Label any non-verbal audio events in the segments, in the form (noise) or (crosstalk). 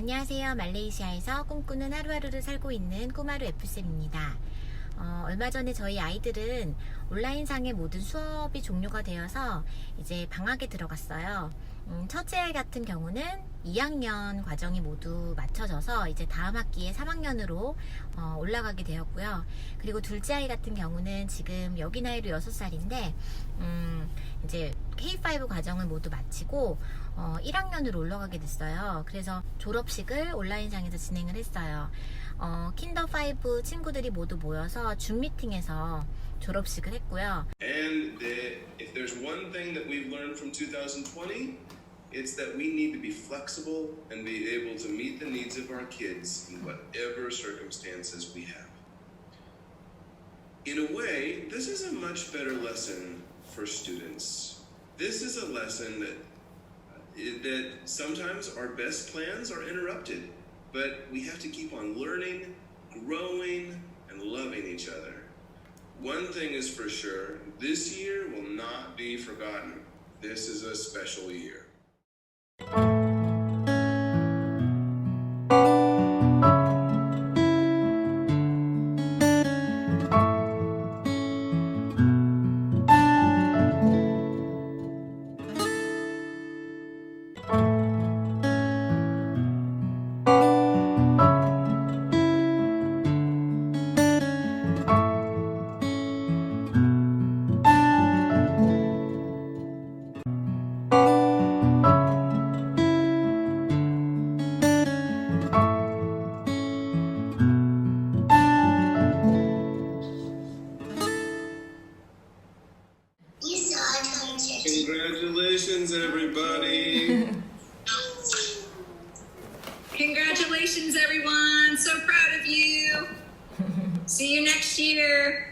안녕하세요. 말레이시아에서 꿈꾸는 하루하루를 살고 있는 꼬마루 F쌤입니다. 어, 얼마 전에 저희 아이들은 온라인상의 모든 수업이 종료가 되어서 이제 방학에 들어갔어요. 음, 첫째 같은 경우는 2학년 과정이 모두 맞춰져서 이제 다음 학기에 3학년으로 어, 올라가게 되었고요. 그리고 둘째 아이 같은 경우는 지금 여기 나이로 6살인데 음, 이제 K5 과정을 모두 마치고 어, 1학년으로 올라가게 됐어요. 그래서 졸업식을 온라인상에서 진행을 했어요. 어, 킨더5 친구들이 모두 모여서 줌 미팅에서 졸업식을 했고요. And if there's one thing that we've learned from 2020, it's that we need to be flexible and be able to meet the needs of our kids in whatever circumstances we have. In a way, this is a much better lesson for students. This is a lesson that that sometimes our best plans are interrupted, but we have to keep on learning, growing, and loving each other. One thing is for sure this year will not be forgotten. This is a special year. Thank you. Congratulations, everybody! Congratulations, everyone. So proud of you. See you next year.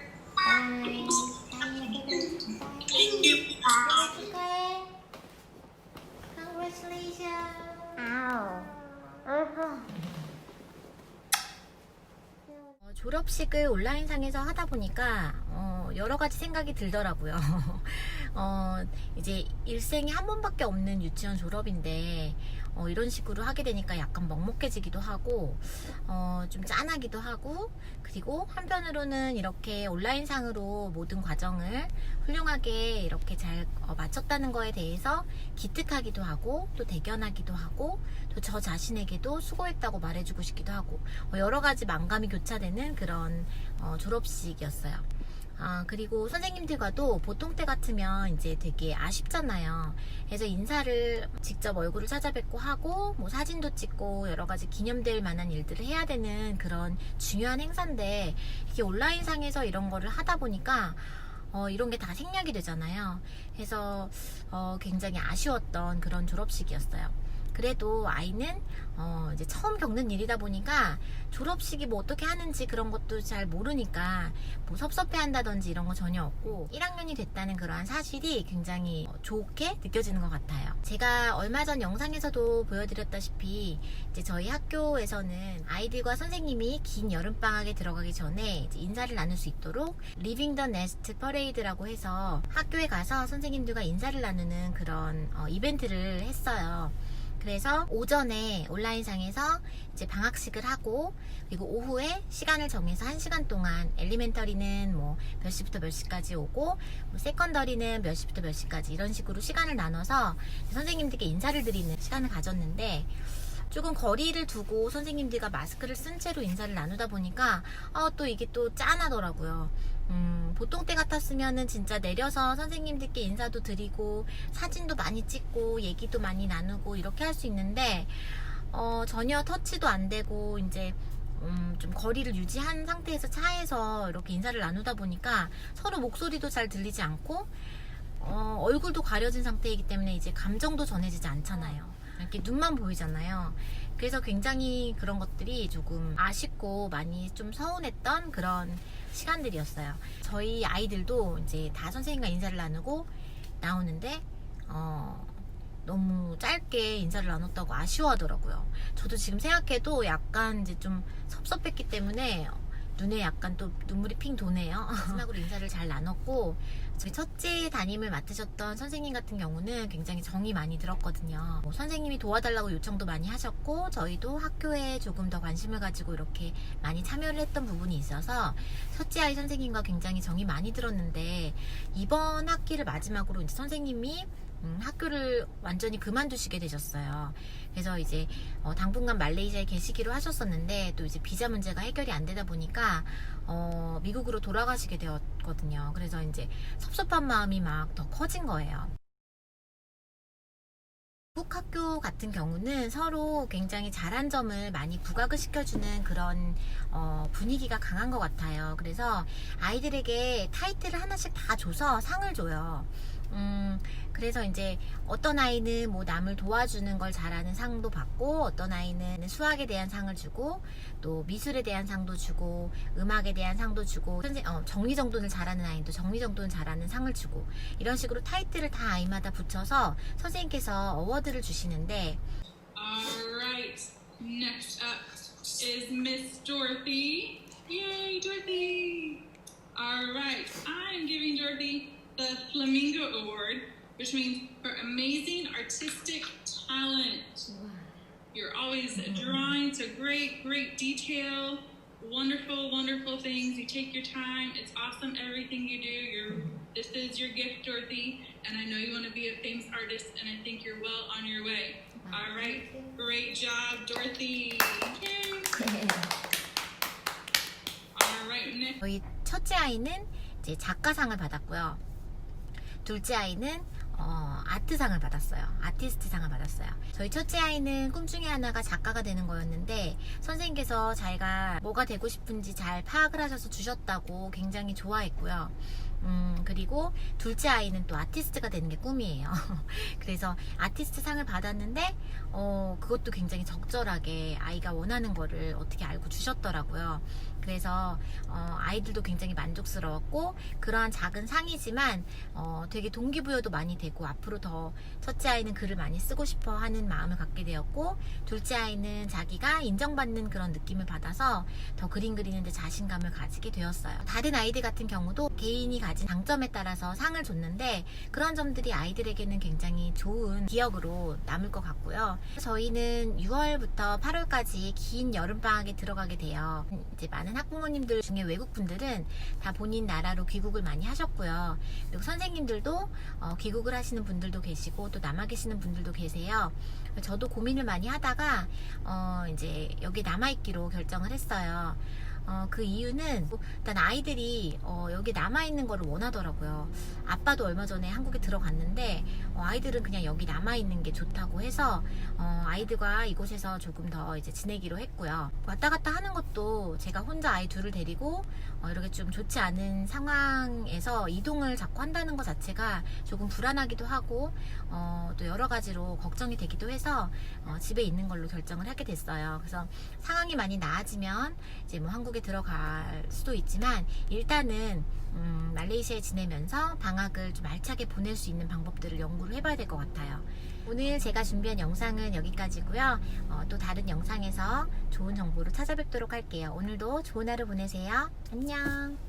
어, 졸업식을 온라인상에서 하다 보니까 어, 여러 가지 생각이 들더라고요. 어, 이제 일생에 한 번밖에 없는 유치원 졸업인데 어, 이런 식으로 하게 되니까 약간 먹먹해지기도 하고 어, 좀 짠하기도 하고 그리고 한편으로는 이렇게 온라인상으로 모든 과정을 훌륭하게 이렇게 잘 어, 마쳤다는 거에 대해서 기특하기도 하고 또 대견하기도 하고 또 저 자신에게도 수고했다고 말해주고 싶기도 하고 어, 여러 가지 만감이 교차되는 그런 어, 졸업식이었어요. 아, 그리고 선생님들과도 보통 때 같으면 이제 되게 아쉽잖아요. 그래서 인사를 직접 얼굴을 찾아뵙고 하고, 뭐 사진도 찍고, 여러 가지 기념될 만한 일들을 해야 되는 그런 중요한 행사인데, 이게 온라인상에서 이런 거를 하다 보니까, 어, 이런 게 다 생략이 되잖아요. 그래서, 어, 굉장히 아쉬웠던 그런 졸업식이었어요. 그래도 아이는 어 이제 처음 겪는 일이다 보니까 졸업식이 뭐 어떻게 하는지 그런 것도 잘 모르니까 뭐 섭섭해 한다든지 이런 거 전혀 없고 1학년이 됐다는 그러한 사실이 굉장히 어, 좋게 느껴지는 것 같아요. 제가 얼마 전 영상에서도 보여드렸다시피 이제 저희 학교에서는 아이들과 선생님이 긴 여름방학에 들어가기 전에 인사를 나눌 수 있도록 리빙 더 네스트 퍼레이드라고 해서 학교에 가서 선생님들과 인사를 나누는 그런 어, 이벤트를 했어요. 그래서 오전에 온라인상에서 이제 방학식을 하고 그리고 오후에 시간을 정해서 1시간 동안 엘리멘터리는 뭐 몇 시부터 몇 시까지 오고 뭐 세컨더리는 몇 시부터 몇 시까지 이런 식으로 시간을 나눠서 선생님들께 인사를 드리는 시간을 가졌는데 조금 거리를 두고 선생님들과 마스크를 쓴 채로 인사를 나누다 보니까 아, 또 이게 또 짠하더라고요. 음, 보통 때 같았으면은 진짜 내려서 선생님들께 인사도 드리고 사진도 많이 찍고 얘기도 많이 나누고 이렇게 할 수 있는데 어, 전혀 터치도 안 되고 이제 음, 좀 거리를 유지한 상태에서 차에서 이렇게 인사를 나누다 보니까 서로 목소리도 잘 들리지 않고 어, 얼굴도 가려진 상태이기 때문에 이제 감정도 전해지지 않잖아요. 이렇게 눈만 보이잖아요. 그래서 굉장히 그런 것들이 조금 아쉽고 많이 좀 서운했던 그런 시간들이었어요. 저희 아이들도 이제 다 선생님과 인사를 나누고 나오는데, 어, 너무 짧게 인사를 나눴다고 아쉬워하더라고요. 저도 지금 생각해도 약간 이제 좀 섭섭했기 때문에 눈에 약간 또 눈물이 핑 도네요. 마지막으로 인사를 잘 나눴고 저희 첫째 담임을 맡으셨던 선생님 같은 경우는 굉장히 정이 많이 들었거든요. 뭐 선생님이 도와달라고 요청도 많이 하셨고 저희도 학교에 조금 더 관심을 가지고 이렇게 많이 참여를 했던 부분이 있어서 첫째 아이 선생님과 굉장히 정이 많이 들었는데 이번 학기를 마지막으로 이제 선생님이 음, 학교를 완전히 그만두시게 되셨어요. 그래서 이제 어, 당분간 말레이시아에 계시기로 하셨었는데 또 이제 비자 문제가 해결이 안 되다 보니까 어, 미국으로 돌아가시게 되었거든요. 그래서 이제 섭섭한 마음이 막 더 커진 거예요. 미국 학교 같은 경우는 서로 굉장히 잘한 점을 많이 부각을 시켜주는 그런 어, 분위기가 강한 것 같아요. 그래서 아이들에게 타이틀을 하나씩 다 줘서 상을 줘요. 음, 그래서 이제 어떤 아이는 뭐 남을 도와주는 걸 잘하는 상도 받고 어떤 아이는 수학에 대한 상을 주고 또 미술에 대한 상도 주고 음악에 대한 상도 주고 선생, 어, 정리정돈을 잘하는 아이도 정리정돈을 잘하는 상을 주고 이런 식으로 타이틀을 다 아이마다 붙여서 선생님께서 어워드를 주시는데 Alright, next up is Miss Dorothy. Yay, Dorothy! Alright, I'm giving Dorothy the Flamingo Award, which means for amazing artistic talent. You're always drawing to great, great detail, wonderful, wonderful things. You take your time. It's awesome everything you do. You're this is your gift, Dorothy, and I know you want to be a famous artist, and I think you're well on your way. All right, great job, Dorothy. (laughs) Yay. All right, next. 저희 첫째 아이는 이제 작가상을 받았고요. 둘째 아이는 어, 아트상을 받았어요. 아티스트상을 받았어요. 저희 첫째 아이는 꿈 중에 하나가 작가가 되는 거였는데 선생님께서 자기가 뭐가 되고 싶은지 잘 파악을 하셔서 주셨다고 굉장히 좋아했고요. 음, 그리고 둘째 아이는 또 아티스트가 되는 게 꿈이에요. (laughs) 그래서 아티스트 상을 받았는데, 어, 그것도 굉장히 적절하게 아이가 원하는 거를 어떻게 알고 주셨더라고요. 그래서, 어, 아이들도 굉장히 만족스러웠고, 그러한 작은 상이지만, 어, 되게 동기부여도 많이 되고, 앞으로 더 첫째 아이는 글을 많이 쓰고 싶어 하는 마음을 갖게 되었고, 둘째 아이는 자기가 인정받는 그런 느낌을 받아서 더 그림 그리는데 자신감을 가지게 되었어요. 다른 아이들 같은 경우도 개인이 가진 장점에 따라서 상을 줬는데 그런 점들이 아이들에게는 굉장히 좋은 기억으로 남을 것 같고요. 저희는 6월부터 8월까지 긴 여름방학에 들어가게 돼요. 이제 많은 학부모님들 중에 외국분들은 다 본인 나라로 귀국을 많이 하셨고요. 그리고 선생님들도 어, 귀국을 하시는 분들도 계시고 또 남아 계시는 분들도 계세요. 저도 고민을 많이 하다가 어, 이제 여기 남아있기로 결정을 했어요. 어, 그 이유는 일단 아이들이 어, 여기 남아 있는 거를 원하더라고요. 아빠도 얼마 전에 한국에 들어갔는데 어, 아이들은 그냥 여기 남아 있는 게 좋다고 해서 어, 아이들과 이곳에서 조금 더 이제 지내기로 했고요. 왔다 갔다 하는 것도 제가 혼자 아이 둘을 데리고 어, 이렇게 좀 좋지 않은 상황에서 이동을 자꾸 한다는 것 자체가 조금 불안하기도 하고 어, 또 여러 가지로 걱정이 되기도 해서 어, 집에 있는 걸로 결정을 하게 됐어요. 그래서 상황이 많이 나아지면 이제 뭐 한국에 들어갈 수도 있지만 일단은 음, 말레이시아에 지내면서 방학을 좀 알차게 보낼 수 있는 방법들을 연구를 해봐야 될 것 같아요. 오늘 제가 준비한 영상은 여기까지고요. 어, 또 다른 영상에서 좋은 정보를 찾아뵙도록 할게요. 오늘도 좋은 하루 보내세요. 안녕.